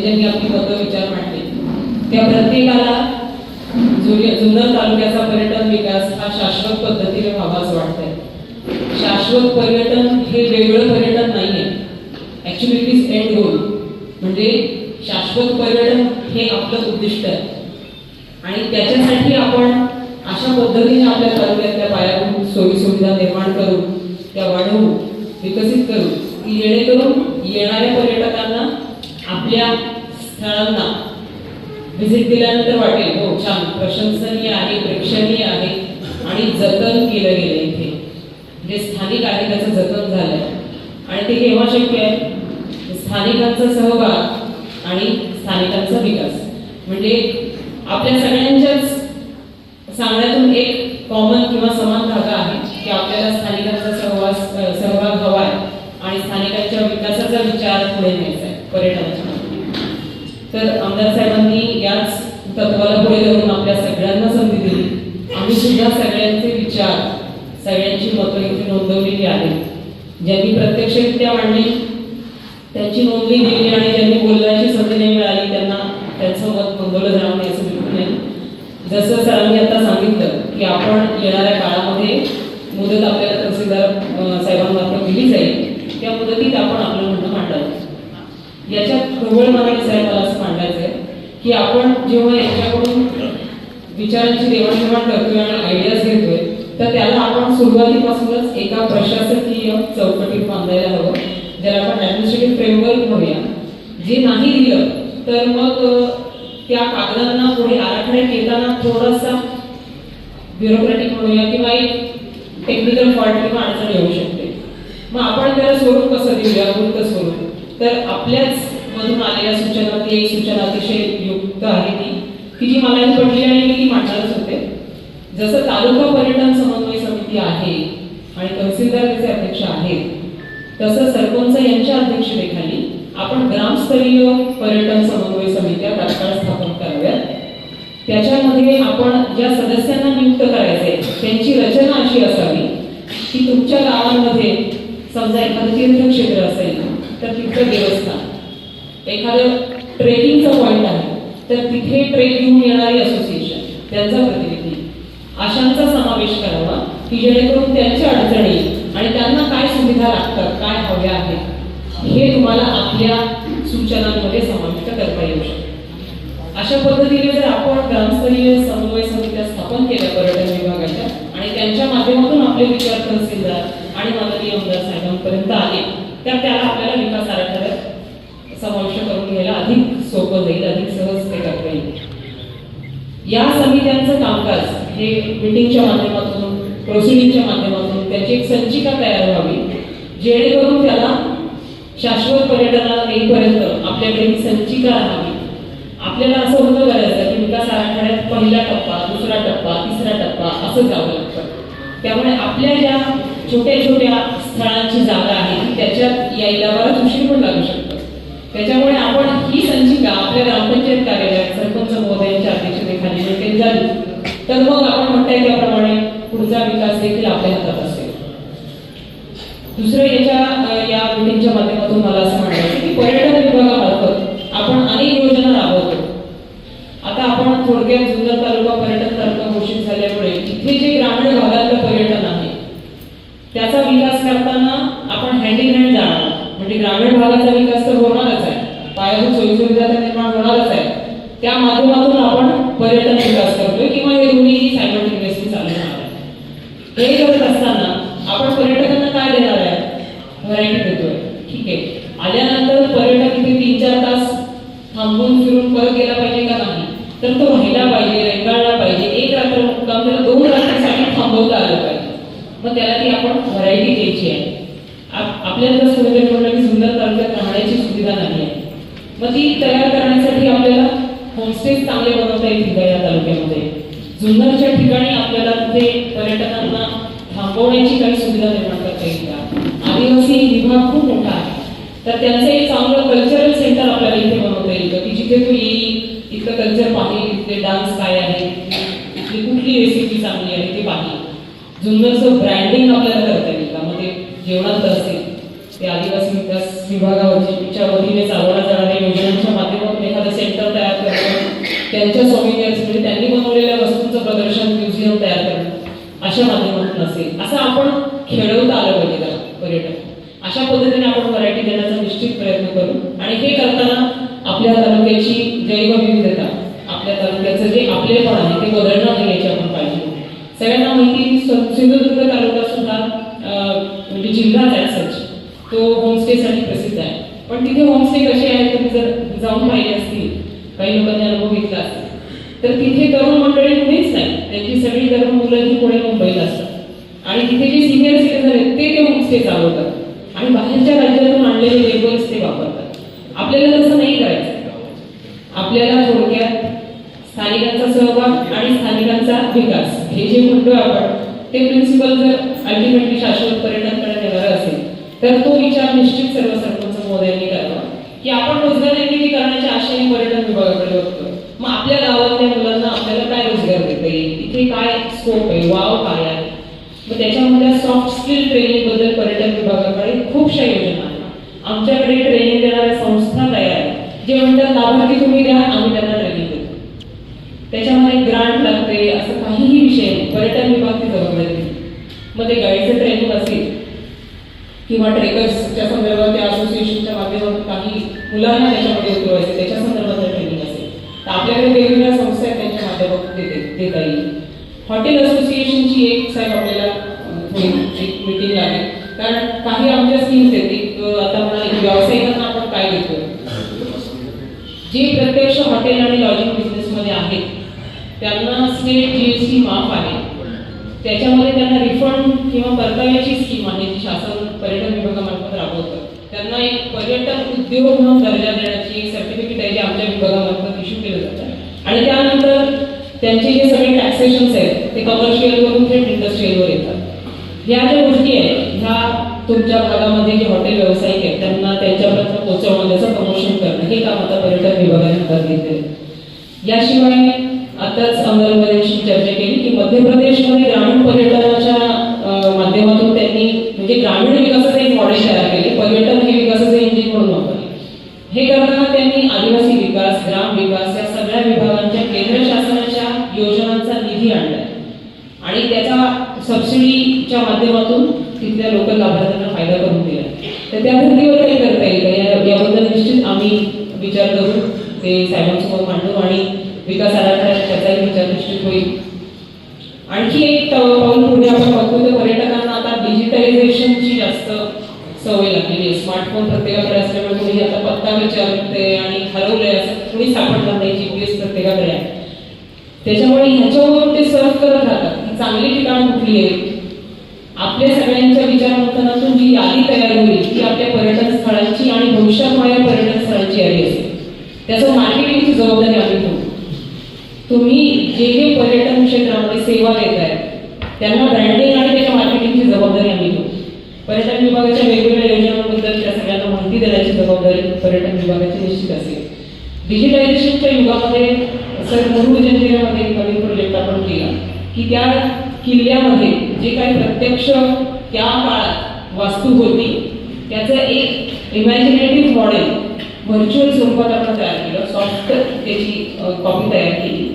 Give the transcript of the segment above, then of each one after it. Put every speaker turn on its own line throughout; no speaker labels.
ज्यांनी ज्यांनी आपली मतं विचार मांडले. त्या प्रत्येकाला जुने जुन्नर तालुक्याचा पर्यटन विकास हा शाश्वत पद्धतीने व्हावा असं वाटतंय. शाश्वत पर्यटन हे वेगळं पर्यटन नाहीये. Actually it is end goal म्हणजे शाश्वत पर्यटन हे आपलं उद्दिष्ट आहे. आणि त्याच्यासाठी आपण अशा पद्धतीने आपल्या तालुक्यातल्या पायाभूत सोयी सुविधा निर्माण करू त्या वाढवू विकसित करू की जेणेकरून येणाऱ्या पर्यटकांना आपल्या स्थळांना व्हिजिट दिल्यानंतर वाटेल. हो छान. प्रशंसनीय आहे प्रेक्षणीय आहे आणि जतन केलं गेलं इथे. जे स्थानिक आहे त्याचं जतन झालंय. आणि ते केव्हा शक्य आहे? स्थानिकांचा सहभाग आणि स्थानिकांचा विकास. म्हणजे आपल्या सगळ्यांच्याच सांगण्यातून एक कॉमन किंवा समान धागा आहे की आपल्याला स्थानिकांचा सहवास अ, सहभाग हवा आहे आणि स्थानिकांच्या विकासाचा विचार पुढे न्यायचा आहे पर्यटनाच्या माध्यमातून. तर आमदार साहेबांनी याच तत्वाला पुढे धरून आपल्या सगळ्यांना संधी दिली आम्ही सुद्धा सगळ्यांचे विचार सगळ्यांची मतं इथे आहेत ज्यांनी प्रत्यक्षरित्या मांडली त्यांची नोंदणी दिली आणि ज्यांनी बोलण्याची संधी नाही मिळाली त्यांना त्यांचं मत नोंदवलं जाणार नाही असं बिलकुल नाही. जसं सरांनी आता सांगितलं की आपण येणाऱ्या काळामध्ये मुदत आपल्याला तहसीलदार साहेबांमार्फत दिली जाईल त्या मुदतीत आपण आपलं म्हणणं मांडावं याच्यात ढोबळ मागणी साहेब मला असं मांडायचं आहे की आपण जेव्हा यांच्याकडून विचारांची देवाणघेवाण करतोय आणि आयडियाज घेतोय तर त्याला आपण सुरुवातीपासूनच एका प्रशासकीय चौकटीत बांधायला हवं. ज्याला आपण ऍडमिनिस्ट्रेटिव्ह फ्रेमवर्क म्हणूया. जे नाही दिलं तर मग त्या कागदांना पुढे आराखड्यात येताना थोडासा ब्युरोक्रॅटिक म्हणूया किंवा एक टेक्निकल फॉल्ट किंवा अडचण येऊ शकते. मग आपण त्याला स्वरूप कसं देऊया मूर्त स्वरूप तर आपल्याच मधून आलेल्या सूचना ती एक सूचना अतिशय युक्त आहे ती की जी मला पडली आणि मी ती मांडणारच होते. जसं तालुका पर्यटन नियुक्ती आहे आणि तहसीलदार त्याचे अध्यक्ष आहेत. तसं सरपंच यांच्या अध्यक्षतेखाली आपण ग्रामस्तरीय पर्यटन समन्वय समित्या तात्काळ स्थापन कराव्यात. त्याच्यामध्ये आपण ज्या सदस्यांना नियुक्त करायचे त्यांची रचना अशी असावी की तुमच्या गावांमध्ये समजा एखादं तीर्थक्षेत्र असेल तर तिथलं देवस्थान. एखादं ट्रेकिंगचं पॉईंट आहे तर तिथे ट्रेक घेऊन येणारी असोसिएशन त्यांचा प्रतिनिधी. अशांचा समावेश करावा. की जेणेकरून त्यांच्या अडचणी आणि त्यांना काय सुविधा लागतात काय हव्या आहेत हे तुम्हाला आपल्या सूचनांमध्ये समाविष्ट करता येऊ शकते. अशा पद्धतीने जर आपण ग्रामस्तरीय समन्वय समित्या स्थापन केल्या पर्यटन विभागाच्या आणि त्यांच्या माध्यमातून आपले विचार तहसीलदार आणि माननीय आमदार साहेबांपर्यंत आले तर त्याला आपल्याला विकास आराखड्यात समाविष्ट करून घ्यायला अधिक सोपं जाईल अधिक सहज ते करता येईल. या समित्यांचं कामकाज हे मीटिंगच्या माध्यमातून प्रोसिडिंगच्या माध्यमातून त्याची एक संचिका तयार व्हावी जेणेकरून त्याला शाश्वत पर्यटनाला येईपर्यंत आपल्याकडे ही संचिका राहावी. आपल्याला असं होतं करायचं की विकास आराखड्यात पहिला टप्पा दुसरा टप्पा तिसरा टप्पा असं जावं लागतं. त्यामुळे आपल्या ज्या छोट्या छोट्या स्थळांची जागा आहे ती त्याच्यात यायला बराच उशीर पण लागू शकतो. त्याच्यामुळे आपण ही संचिका आपल्या ग्रामपंचायत कार्यालयात सरपंच महोदयांच्या अध्यक्षतेखाली झाली तर मग आपण म्हणताय त्याप्रमाणे पुढचा विकास देखील आपल्या हातात असेल. दुसरं याच्या या मीटिंगच्या माध्यमातून मला असं म्हणायचं की पर्यटन विभागामार्फत आपण अनेक योजना राबवतो. आता आपण थोडक्यात जुन्नर तालुका पर्यटन तालुका घोषित झाल्यामुळे इथे जे ग्रामीण भागातलं पर्यटन आहे त्याचा विकास करताना आपण हँड इन हँड जाणार. म्हणजे ग्रामीण भागाचा विकास तर होणारच आहे. पायाभूत सोयीसुविधा तर निर्माण होणारच आहे. त्या माध्यमातून आपण पर्यटन विकास करतोय किंवा हे दोन्ही सायमल्टेनियसली चालू होणार आहे हे करत असताना आपण पर्यटकांना काय देणार आहे व्हरायटी देतोय ठीक आहे आल्यानंतर पर्यटक इथे तीन चार तास थांबून फिरून परत गेला पाहिजे का नाही तर तो राहिला पाहिजे रेंगाळला पाहिजे एक रात्र मुक्काम त्याला दोन रात्रीसाठी थांबवता आलं पाहिजे मग त्याला ती आपण व्हरायटी द्यायची आहे आप- आपल्याला जर सुविधा म्हणलं की सुंदर तालुक्यात राहण्याची सुविधा नाही आहे मग ती तयार करण्यासाठी आपल्याला होमस्टेज चांगले बनवता येतील का या तालुक्यामध्ये? जुन्नरच्या ठिकाणी आपल्याला तिथे पर्यटकांना थांबवण्याची काही सुविधा निर्माण करता येईल का? आदिवासी विभाग खूप मोठा आहे. तर त्यांचं एक चांगलं कल्चरल सेंटर आपल्याला इथे बनवता येईल का? की जिथे तो येईल इथलं कल्चर पाहिजे इथले डान्स काय आहे तिथली कुठली रेसिपी चांगली आहे ते पाहिजे जुन्नरचं ब्रँडिंग आपल्याला करता येईल का? म्हणजे जेवणात असेल ते आदिवासी विकास विभागावरच्या वतीने चालवल्या जाणाऱ्या योजनांच्या माध्यमातून त्यांच्या सोमिनियर्स म्हणजे त्यांनी बनवलेल्या वस्तूंचं प्रदर्शन म्युझियम तयार करणं अशा माध्यमातून असेल. असं आपण खेळवता आलं पाहिजे त्याला पर्यटन अशा पद्धतीने आपण व्हरायटी देण्याचा निश्चित प्रयत्न करू. आणि हे करताना आपल्या तालुक्याची जैवविविधता आपल्या तालुक्याचं जे आपलेपण आहे ते बदलणार नाही याची आपण पाहिजे सगळ्यांना माहिती की सिंधुदुर्ग तालुका सुद्धा म्हणजे जिल्हाच आहे सच तो होमस्टेसाठी प्रसिद्ध आहे पण तिथे होमस्टे कसे आहेत तुम्ही जर जाऊन पाहिले असतील. काही लोकांनी अनुभव घेतला असेल. तर तिथे तरुण मंडळी कुणीच नाही. त्यांची सगळी तरुण मुलं ही पुणे मुंबईला असतात. आणि तिथे जे सिनियर सिटीजन आहेत ते ते होमस्टे चालवतात. आणि बाहेरच्या राज्यातून आणलेले लेबर्स ते वापरतात. आपल्याला तसं नाही करायचं. आपल्याला थोडक्यात स्थानिकांचा सहभाग आणि स्थानिकांचा विकास. हे जे म्हणतोय आपण ते प्रिन्सिपल जर अल्टिमेटली शाश्वत पर्यटनकडे येणार असेल तर तो विचार निश्चित सर्व मोदी महोदयांनी की आपण रोजगार निर्मिती करण्याच्या आशेने पर्यटन विभागाकडे बघतो मग आपल्या गावातल्या मुलांना आपल्याला काय रोजगार देता येईल? इथे काय स्कोप आहे? वाव काय आहे? मग त्याच्यामध्ये सॉफ्ट स्किल ट्रेनिंगबद्दल पर्यटन विभागाकडे खूपशा योजना आहेत. आमच्याकडे ट्रेनिंग देणाऱ्या संस्था तयार आहेत. जे म्हणतात लाभार्थी तुम्ही द्या आम्ही त्यांना ट्रेनिंग देतो. त्याच्यामध्ये ग्रांट लागते असं काहीही विषय नाही. पर्यटन विभाग ते जबाबदारी मग ते गाईडचं ट्रेनिंग असेल किंवा ट्रेकर्सच्या संदर्भात मुलांना त्याच्यामध्ये उतरवायचे त्याच्या संदर्भातलं ट्रेनिंग असेल तर आपल्याकडे वेगवेगळ्या संस्था आहेत त्यांच्या माध्यमातून देते देता येईल. हॉटेल असोसिएशनची एक साहेब आपल्याला एक आहे कारण काही आमच्या स्कीम्स आहेत एक आता म्हणा व्यावसायिकांना आपण काय देतो? जे प्रत्यक्ष हॉटेल आणि लॉजिंग बिझनेसमध्ये आहेत त्यांना स्टेट जीएसटी माफ आहे. त्याच्यामध्ये त्यांना रिफंड किंवा परताव्याची स्कीम आहे जी शासन पर्यटन विभागामार्फत राबवतं. त्यांना एक पर्यटन उद्योग म्हणून दर्जा देण्याची एक सर्टिफिकेट आहे जे आमच्या विभागामार्फत इश्यू केलं जातं. आणि त्यानंतर त्यांचे जे सगळे टॅक्सेशन्स आहेत ते कमर्शियलवरून थेट इंडस्ट्रीयलवर येतात. ह्या ज्या गोष्टी आहेत ह्या तुमच्या भागामध्ये जे हॉटेल व्यावसायिक आहेत त्यांना त्यांच्यापर्यंत पोहोचवणं त्याचं प्रमोशन करणं हे काम आता पर्यटन विभागाने हातात घेतले याशिवाय आताच अमरावतीशी चर्चा केली की मध्य प्रदेशमध्ये ग्रामीण पर्यटनाच्या अं, माध्यमातून त्यांनी म्हणजे ग्रामीण विकासाचं एक मॉडेल तयार केले पर्यटन हे विकासाचं इंजिन म्हणून वापरले हे करताना त्यांनी आदिवासी विकास ग्राम विकास या सगळ्या विभागांच्या केंद्र शासनाच्या योजनांचा निधी आणलाय आणि त्याचा सबसिडीच्या माध्यमातून तिथल्या लोकल लाभार्थ्यांना फायदा करून दिला तर त्या धर्तीवर काही करता येईल का? या- याबद्दल निश्चित आम्ही विचार करू ते साहेबांसोबत मांडू आणि विकास आराखड्यात त्याचाही विचार निश्चित होईल. आणखी एक पाऊल पुढे आपण बघतो तर पर्यटकांना आता डिजिटलायझेशनची जास्त सवय लागलेली आहे. स्मार्टफोन प्रत्येकाकडे असल्यामुळे कोणी आता पत्ता विचारते आणि हरवलंय असं कोणी सापडणार नाही जीपीएस प्रत्येकाकडे आहे. त्याच्यामुळे ह्याच्यावर ते सर्व करत राहतात. की चांगली ठिकाण कुठली आहेत आपल्या सगळ्यांच्या विचारमंथनातून जी यादी तयार होईल ती आपल्या पर्यटन स्थळांची आणि भविष्यात पर्यटन स्थळांची यादी असेल. त्याचं मार्केटिंगची जबाबदारी आम्ही घेऊ तुम्ही जे जे पर्यटन क्षेत्रामध्ये सेवा देत आहेत त्यांना ब्रँडिंग आणि त्याच्या मार्केटिंगची जबाबदारी आम्ही घेऊ पर्यटन विभागाच्या वेगवेगळ्या योजनांबद्दल त्या सगळ्यांना माहिती देण्याची जबाबदारी पर्यटन विभागाची निश्चित असेल. डिजिटायझेशनच्या युगामध्ये सर मुरुड जिल्ह्यामध्ये एक नवीन प्रोजेक्ट आपण केला की त्या किल्ल्यामध्ये जे काही प्रत्यक्ष त्या काळात वास्तू होती त्याचं एक इमॅजिनेटिव्ह मॉडेल व्हर्च्युअल स्वरूपात आपण तयार केलं. सॉफ्ट त्याची कॉपी तयार केली.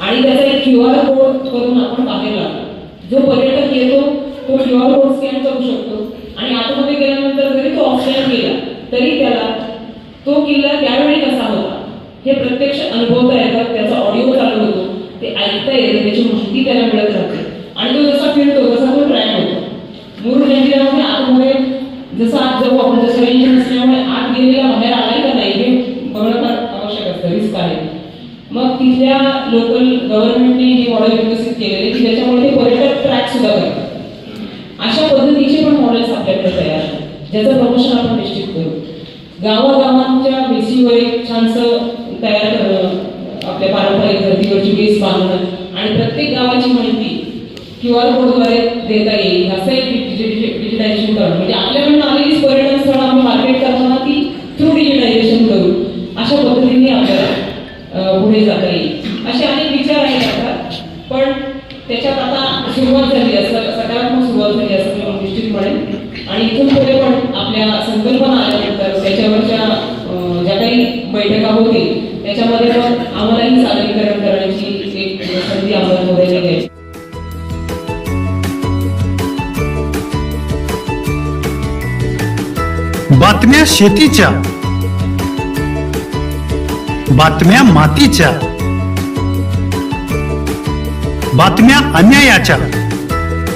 आणि त्याचा एक क्यू आर कोड करून आपण बाहेर लागलो जो पर्यटक येतो तो क्यू आर कोड स्कॅन करू शकतो. आणि आतमध्ये गेल्यानंतर जरी तो ऑप्शन गेला तरी त्याला तो किल्ला त्यावेळी कसा होता हे प्रत्यक्ष अनुभवता येतात त्याचा ऑडिओ चालू होतो. ते ऐकता येतं त्याची माहिती त्याला मिळत राहते आणि तो जसा फिरतो तसा तो ट्रॅक होतो. मूळ जंजिरामध्ये आतमध्ये जसं आत जाऊ आपण जसं रेंज नसल्यामुळे आत गेलेला बाहेर आलाय का नाही हे बघणं फार आवश्यक असतं रिस्क आहे मग तिथल्या लोकल गव्हर्नमेंटने ही मॉडेल विकसित केलेली की त्याच्यामुळे ते पर्यटक ट्रॅक सुद्धा करतात. अशा पद्धतीचे पण मॉडेल्स आपल्याकडे तयार आहेत. ज्याचं प्रमोशन आपण निश्चित करू. गावागावांच्या बेसीवर एक छानसं तयार करणं आपल्या पारंपरिक धर्तीवरची बेस बांधणं आणि प्रत्येक गावाची माहिती क्यू आर कोडद्वारे देता येईल. असं एक डिजिटायझेशन करणं. म्हणजे सुरुवात झाली असं सकारात्मक सुरुवात झाली असं निश्चित आणि इथून पुढे पण आपल्या संकल्पना आल्यानंतर त्याच्यावरच्या ज्या काही बैठका होतील त्याच्यामध्ये पण आम्हालाही सादरीकरण करण्याची एक संधी आम्हाला द्यायची
बातम्या शेतीच्या बातम्या मातीच्या बातम्या अन्यायाच्या.